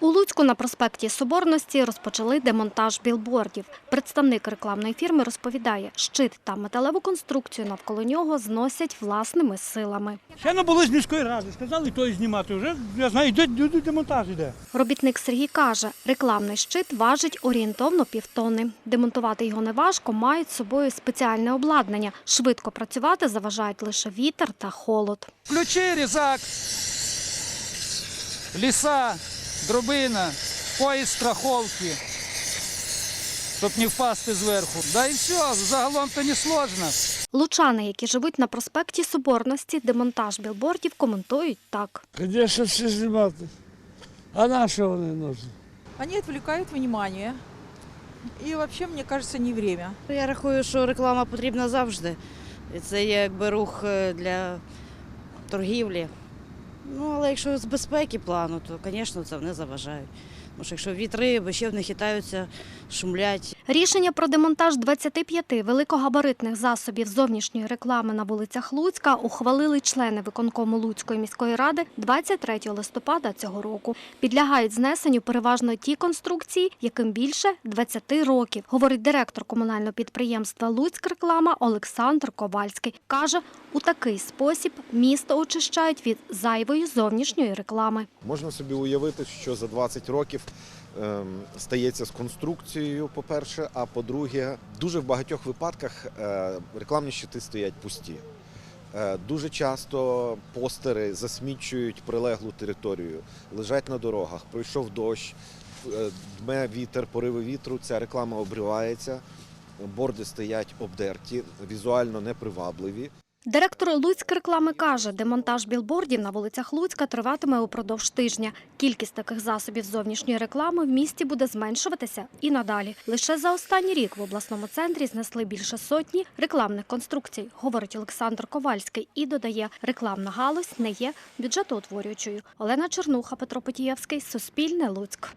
У Луцьку на проспекті Соборності розпочали демонтаж білбордів. Представник рекламної фірми розповідає, щит та металеву конструкцію навколо нього зносять власними силами. Ще не було з міської ради, сказали той знімати. Вже я знаю, йде демонтаж іде. Робітник Сергій каже, рекламний щит важить орієнтовно півтонни. Демонтувати його неважко, мають з собою спеціальне обладнання. Швидко працювати заважають лише вітер та холод. Ключі, різак, ліса, дробина, поїзд страховки, щоб не впасти зверху. Да і все, загалом то не сложно. Лучани, які живуть на проспекті Соборності, демонтаж білбордів коментують так. Звісно, все знімати. А на що вони нужні? Они отвлекают внимание. И вообще, мне кажется, не время. Я рахую, що реклама потрібна завжди. Це є якби рух е, для торгівлі. Ну, але якщо з безпеки плану, то, звісно, це не заважають. Тому що якщо вітри, бо ще в них хитаються, шумлять. Рішення про демонтаж 25 великогабаритних засобів зовнішньої реклами на вулицях Луцька ухвалили члени виконкому Луцької міської ради 23 листопада цього року. Підлягають знесенню переважно ті конструкції, яким більше 20 років, говорить директор комунального підприємства Луцьк реклама Олександр Ковальський. Каже, у такий спосіб місто очищають від зайвої зовнішньої реклами. Можна собі уявити, що за 20 років ем, стається з конструкцією, по-перше, а по-друге, дуже в багатьох випадках е, рекламні щити стоять пусті. Е, Дуже часто постери засмічують прилеглу територію, лежать на дорогах, пройшов дощ, е, дме вітер, пориви вітру, ця реклама обривається, борди стоять обдерті, візуально непривабливі. Директор Луцьк реклами каже, демонтаж білбордів на вулицях Луцька триватиме упродовж тижня. Кількість таких засобів зовнішньої реклами в місті буде зменшуватися і надалі. Лише за останній рік в обласному центрі знесли більше сотні рекламних конструкцій, говорить Олександр Ковальський і додає, рекламна галузь не є бюджетоутворюючою. Олена Чернуха, Петро Потієвський, Суспільне, Луцьк.